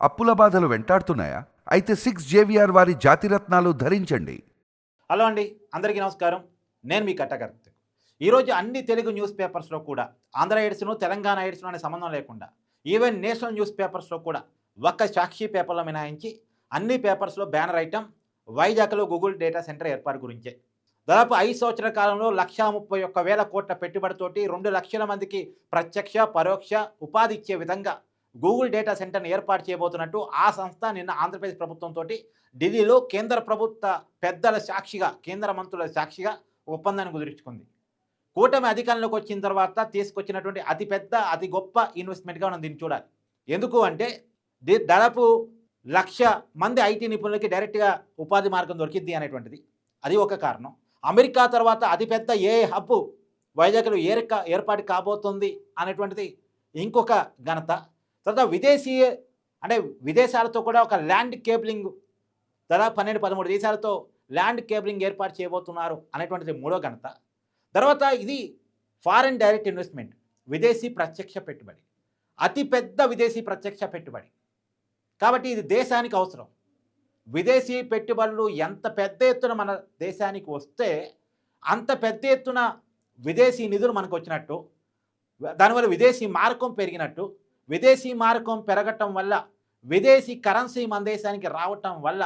అప్పుల బాధలు వెంటాడుతున్నాయా? అయితే సిక్స్ జేవిఆర్ వారి జాతిరత్నాలు ధరించండి. హలో అండి అందరికీ నమస్కారం. నేను మీ కట్టకర్త ఈరోజు అన్ని తెలుగు న్యూస్ పేపర్స్లో కూడా ఆంధ్ర ఎయిడ్స్ను తెలంగాణ ఎయిడ్స్ను అనే సంబంధం లేకుండా ఈవెన్ నేషనల్ న్యూస్ పేపర్స్లో కూడా ఒక్క సాక్షి పేపర్లో మినహాయించి అన్ని పేపర్స్లో బ్యానర్ ఐటమ్ వైజాగ్లో గూగుల్ డేటా సెంటర్ ఏర్పాటు గురించే. దాదాపు ఐదు సంవత్సరాల కాలంలో లక్షా ముప్పై ఒక్క వేల కోట్ల పెట్టుబడితోటి రెండు లక్షల మందికి ప్రత్యక్ష పరోక్ష ఉపాధి ఇచ్చే విధంగా గూగుల్ డేటా సెంటర్ను ఏర్పాటు చేయబోతున్నట్టు ఆ సంస్థ నిన్న ఆంధ్రప్రదేశ్ ప్రభుత్వంతో ఢిల్లీలో కేంద్ర ప్రభుత్వ పెద్దల సాక్షిగా కేంద్ర మంత్రుల సాక్షిగా ఒప్పందాన్ని కుదుర్చుకుంది. కూటమి అధికారంలోకి వచ్చిన తర్వాత తీసుకొచ్చినటువంటి అతిపెద్ద అతి గొప్ప ఇన్వెస్ట్మెంట్గా మనం దీన్ని చూడాలి. ఎందుకు అంటే దీ దాదాపు లక్ష మంది ఐటీ నిపుణులకి డైరెక్ట్గా ఉపాధి మార్గం దొరికిద్ది అనేటువంటిది. అది ఒక కారణం. అమెరికా తర్వాత అతిపెద్ద ఏ హబ్ వైజాగ్లో ఏర్క ఏర్పాటు కాబోతుంది అనేటువంటిది ఇంకొక ఘనత. తర్వాత విదేశీ అంటే విదేశాలతో కూడా ఒక ల్యాండ్ కేబులింగ్ దాదాపు పన్నెండు పదమూడు దేశాలతో ల్యాండ్ కేబులింగ్ ఏర్పాటు చేయబోతున్నారు అనేటువంటిది మూడో ఘనత. తర్వాత ఇది ఫారెన్ డైరెక్ట్ ఇన్వెస్ట్మెంట్ విదేశీ ప్రత్యక్ష పెట్టుబడి. అతిపెద్ద విదేశీ ప్రత్యక్ష పెట్టుబడి. కాబట్టి ఇది దేశానికి అవసరం. విదేశీ పెట్టుబడులు ఎంత పెద్ద ఎత్తున మన దేశానికి వస్తే అంత పెద్ద ఎత్తున విదేశీ నిధులు మనకు వచ్చినట్టు దానివల్ల విదేశీ మార్గం పెరిగినట్టు విదేశీ మారకం పెరగటం వల్ల విదేశీ కరెన్సీ మన దేశానికి రావటం వల్ల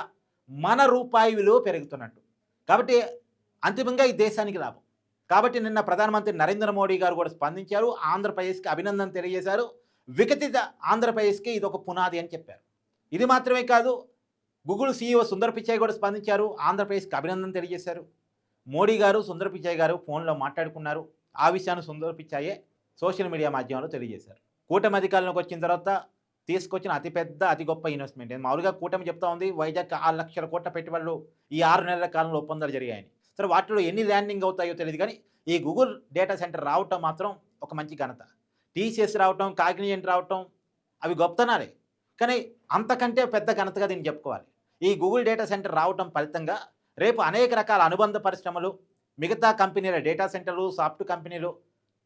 మన రూపాయి విలువ పెరుగుతున్నట్టు. కాబట్టి అంతిమంగా ఈ దేశానికి లాభం. కాబట్టి నిన్న ప్రధానమంత్రి నరేంద్ర మోడీ గారు కూడా స్పందించారు ఆంధ్రప్రదేశ్కి అభినందన తెలియజేశారు వికతిత ఆంధ్రప్రదేశ్కి ఇది ఒక పునాది అని చెప్పారు. ఇది మాత్రమే కాదు గూగుల్ సీఈఓ సుందర్ పిచాయ్ కూడా స్పందించారు ఆంధ్రప్రదేశ్కి అభినందన తెలియజేశారు. మోడీ గారు సుందర్ పిచాయ్ గారు ఫోన్లో మాట్లాడుకున్నారు. ఆ విషయాన్ని సుందర్ పిచాయే సోషల్ మీడియా మాధ్యమంలో తెలియజేశారు. కూటమి అధికారంలోకి వచ్చిన తర్వాత తీసుకొచ్చిన అతిపెద్ద అతి గొప్ప ఇన్వెస్ట్మెంట్ మామూలుగా కూటమి చెప్తా ఉంది వైజాగ్ ఆరు లక్షల కోట్ల పెట్టుబడులు ఈ ఆరు నెలల కాలంలో ఒప్పందాలు జరిగాయని. సరే వాటిలో ఎన్ని ల్యాండింగ్ అవుతాయో తెలియదు కానీ ఈ గూగుల్ డేటా సెంటర్ రావటం మాత్రం ఒక మంచి ఘనత. టీసీఎస్ రావటం కాగ్నిజెంట్ రావటం అవి గొప్పతనాలే. కానీ అంతకంటే పెద్ద ఘనతగా దీన్ని చెప్పుకోవాలి. ఈ గూగుల్ డేటా సెంటర్ రావటం ఫలితంగా రేపు అనేక రకాల అనుబంధ పరిశ్రమలు మిగతా కంపెనీల డేటా సెంటర్లు సాఫ్ట్ కంపెనీలు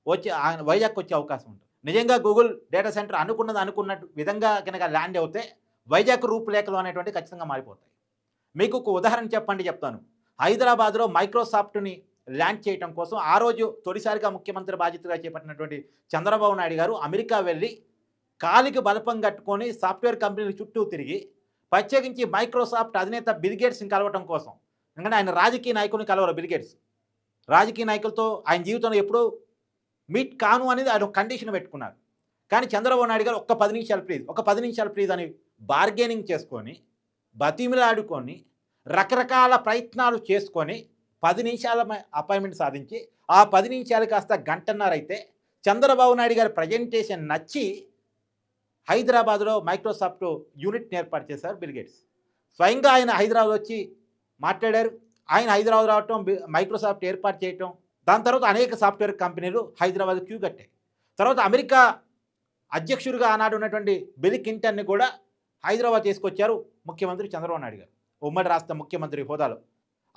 వచ్చి వైజాగ్ వైజాగ్కి వచ్చే అవకాశం ఉంటుంది. నిజంగా గూగుల్ డేటా సెంటర్ అనుకున్నది అనుకున్నట్టు విధంగా కనుక ల్యాండ్ అవుతే వైజాగ్ రూపురేఖలు అనేటువంటి ఖచ్చితంగా మారిపోతాయి. మీకు ఒక ఉదాహరణ చెప్పండి చెప్తాను. హైదరాబాద్లో మైక్రోసాఫ్ట్ని ల్యాండ్ చేయటం కోసం ఆ రోజు తొలిసారిగా ముఖ్యమంత్రి బాధ్యతగా చేపట్టినటువంటి చంద్రబాబు నాయుడు గారు అమెరికా వెళ్ళి కాలికి బలపం కట్టుకొని సాఫ్ట్వేర్ కంపెనీల చుట్టూ తిరిగి ప్రత్యేకించి మైక్రోసాఫ్ట్ అధినేత బిల్గేట్స్ని కలవటం కోసం. ఎందుకంటే ఆయన రాజకీయ నాయకుని కలవరు బిల్గేట్స్ రాజకీయ నాయకులతో ఆయన జీవితంలో ఎప్పుడూ మీట్ కాను అనేది ఆయన ఒక కండిషన్ పెట్టుకున్నారు కానీ చంద్రబాబు నాయుడు గారు ఒక్క పది నిమిషాలు ప్లీజ్ ఒక పది నిమిషాలు ప్లీజ్ అని బార్గెనింగ్ చేసుకొని బతిమిలాడుకొని రకరకాల ప్రయత్నాలు చేసుకొని పది నిమిషాల అపాయింట్మెంట్ సాధించి ఆ పది నిమిషాలు కాస్త గంటన్నర అయితే చంద్రబాబు నాయుడు గారి ప్రజెంటేషన్ నచ్చి హైదరాబాద్లో మైక్రోసాఫ్ట్ యూనిట్ని ఏర్పాటు చేశారు బిల్గేట్స్ స్వయంగా ఆయన హైదరాబాద్ వచ్చి మాట్లాడారు. ఆయన హైదరాబాద్ రావటం మైక్రోసాఫ్ట్ ఏర్పాటు చేయటం దాని తర్వాత అనేక సాఫ్ట్వేర్ కంపెనీలు హైదరాబాద్ క్యూ కట్టాయి. తర్వాత అమెరికా అధ్యక్షుడిగా ఆనాడు ఉన్నటువంటి బిల్ క్లింటన్ని కూడా హైదరాబాద్ తీసుకొచ్చారు ముఖ్యమంత్రి చంద్రబాబు నాయుడు గారు. ఉమ్మడి రాష్ట్ర ముఖ్యమంత్రి హోదాలో.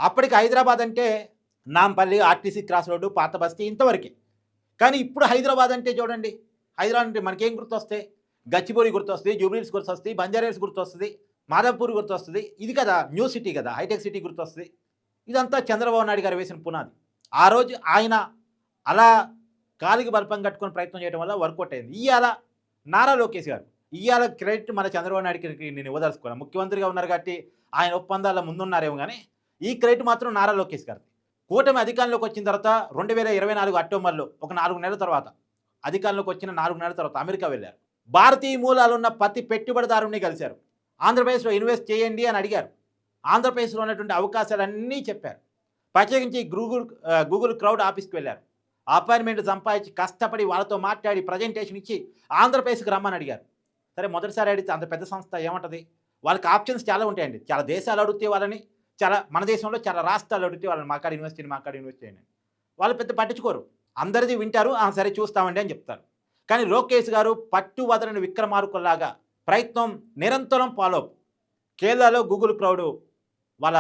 అప్పటికి హైదరాబాద్ అంటే నాంపల్లి ఆర్టీసీ క్రాస్ రోడ్డు పాత బస్తీ ఇంతవరకే. కానీ ఇప్పుడు హైదరాబాద్ అంటే చూడండి హైదరాబాద్ అంటే మనకేం గుర్తొస్తాయి? గచ్చిబౌలి గుర్తొస్తుంది జూబ్లీస్ గుర్తొస్తుంది బంజారాస్ గుర్తొస్తుంది మాధవపూర్ గుర్తొస్తుంది. ఇది కదా న్యూ సిటీ కదా హైటెక్ సిటీ గుర్తొస్తుంది. ఇదంతా చంద్రబాబు నాయుడు గారు వేసిన పునాది. ఆ రోజు ఆయన అలా గాలికి బల్పం కట్టుకొని ప్రయత్నం చేయడం వల్ల వర్కౌట్ అయింది. ఇవాళ నారా లోకేష్ గారు ఇవాళ క్రెడిట్ మన చంద్రబాబు నాయుడుకి నేను ఇవ్వదలుచుకోను ముఖ్యమంత్రిగా ఉన్నారు కాబట్టి ఆయన ఒప్పందాల ముందున్నారేమో కానీ ఈ క్రెడిట్ మాత్రం నారా లోకేష్ గారు కూటమి అధికారంలోకి వచ్చిన తర్వాత రెండు వేల ఇరవై నాలుగు అక్టోబర్లో ఒక నాలుగు నెలల తర్వాత అధికారంలోకి వచ్చిన నాలుగు నెలల తర్వాత అమెరికా వెళ్ళారు. భారతీయ మూలాలు ఉన్న ప్రతి పెట్టుబడిదారుని కలిశారు. ఆంధ్రప్రదేశ్లో ఇన్వెస్ట్ చేయండి అని అడిగారు. ఆంధ్రప్రదేశ్లో ఉన్నటువంటి అవకాశాలన్నీ చెప్పారు. ప్రత్యేకించి గూగుల్ గూగుల్ క్రౌడ్ ఆఫీస్కి వెళ్ళారు. అపాయింట్మెంట్ సంపాదించి కష్టపడి వాళ్ళతో మాట్లాడి ప్రజెంటేషన్ ఇచ్చి ఆంధ్రప్రదేశ్కి రమ్మని అడిగారు. సరే మొదటిసారి అడిగితే అంత పెద్ద సంస్థ ఏమంటుంది? వాళ్ళకి ఆప్షన్స్ చాలా ఉంటాయండి. చాలా దేశాలు అడిగితే వాళ్ళని చాలా మన దేశంలో చాలా రాష్ట్రాలు అడిగితే వాళ్ళని మాకాడ యూనివర్సిటీని మాకాడ యూనివర్సిటీ అని. వాళ్ళు పెద్ద పట్టించుకోరు. అందరిది వింటారు "ఆ, సరే చూస్తామండి అని చెప్తారు. కానీ లోకేష్ గారు పట్టు వదలని విక్రమార్కుల్లాగా ప్రయత్నం నిరంతరం ఫాలో కేరళలో గూగుల్ క్రౌడ్ వాళ్ళ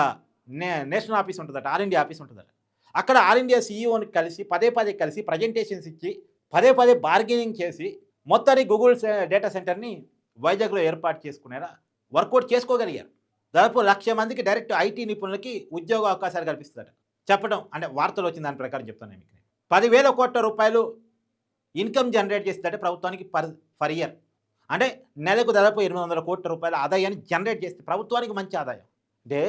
నేషనల్ ఆఫీస్ ఉంటుందట ఆర్ ఇండియా ఆఫీస్ ఉంటుందట. అక్కడ ఆల్ ఇండియా సీఈఓని కలిసి పదే పదే కలిసి ప్రజెంటేషన్స్ ఇచ్చి పదే పదే బార్గెనింగ్ చేసి మొత్తాన్ని గూగుల్ డేటా సెంటర్ని వైజాగ్లో ఏర్పాటు చేసుకునేలా వర్కౌట్ చేసుకోగలిగారు. దాదాపు లక్ష మందికి డైరెక్ట్ ఐటీ నిపుణులకి ఉద్యోగ అవకాశాలు కల్పిస్తుందట. చెప్పడం అంటే వార్తలు వచ్చిన దాని ప్రకారం చెప్తాను మీకు. నేను. పదివేల కోట్ల రూపాయలు ఇన్కమ్ జనరేట్ చేస్తుందంటే ప్రభుత్వానికి పర్ ఫర్ ఇయర్ అంటే నెలకు దాదాపు ఎనిమిది వందల కోట్ల రూపాయల ఆదాయాన్ని జనరేట్ చేస్తే ప్రభుత్వానికి మంచి ఆదాయం. అంటే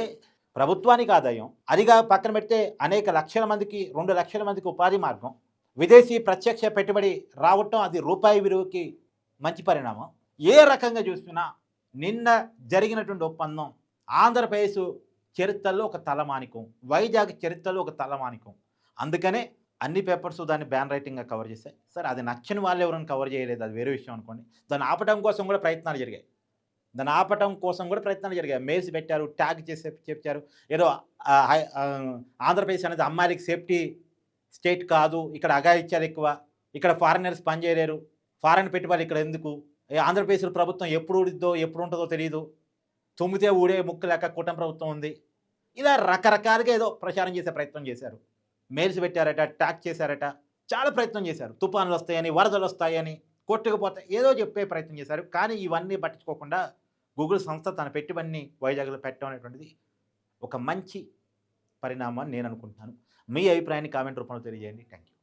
ప్రభుత్వానికి ఆదాయం అదిగా పక్కన పెడితే అనేక లక్షల మందికి రెండు లక్షల మందికి ఉపాధి మార్గం. విదేశీ ప్రత్యక్ష పెట్టుబడి రావటం అది రూపాయి విలువకి మంచి పరిణామం. ఏ రకంగా చూసినా నిన్న జరిగినటువంటి ఒప్పందం ఆంధ్రప్రదేశ్ చరిత్రలో ఒక తలమానికం. వైజాగ్ చరిత్రలో ఒక తలమానికం. అందుకనే అన్ని పేపర్స్ దాన్ని బ్యాన్ రైటింగ్గా కవర్ చేశాయి. సరే అది నచ్చని వాళ్ళు ఎవరైనా కవర్ చేయలేదు. అది వేరే విషయం అనుకోండి. దాన్ని ఆపటం కోసం కూడా ప్రయత్నాలు జరిగాయి. దాన్ని ఆపటం కోసం కూడా ప్రయత్నాలు జరిగాయి. మెయిల్స్ పెట్టారు ట్యాగ్ చేసే చెప్పారు. ఏదో ఆంధ్రప్రదేశ్ అనేది అమ్మాయిలకి సేఫ్టీ స్టేట్ కాదు. ఇక్కడ అగాయిచ్చారు ఎక్కువ. ఇక్కడ ఫారినర్స్ పనిచేయలేరు. ఫారెన్ పెట్టుబడులు ఇక్కడ ఎందుకు? ఆంధ్రప్రదేశ్లో ఆంధ్రప్రదేశ్ ప్రభుత్వం ఎప్పుడు ఊడిద్దో ఎప్పుడు ఉంటుందో తెలియదు తుమ్మితే ఊడే ముక్కు లెక్క కూటమి ప్రభుత్వం ఉంది. ఇలా రకరకాలుగా ఏదో ప్రచారం చేసే ప్రయత్నం చేశారు. మెయిల్స్ పెట్టారట ట్యాగ్ చేశారట. చాలా ప్రయత్నం చేశారు. తుఫాన్లు వస్తాయని వరదలు వస్తాయని కొట్టుకుపోతాయి ఏదో చెప్పే ప్రయత్నం చేశారు. కానీ ఇవన్నీ పట్టించుకోకుండా గూగుల్ సంస్థ తన పెట్టుబడిని వైజాగ్లో పెట్టడం అనేటువంటిది ఒక మంచి పరిణామం నేను అనుకుంటున్నాను. మీ అభిప్రాయాన్ని కామెంట్ రూపంలో తెలియజేయండి. Thank you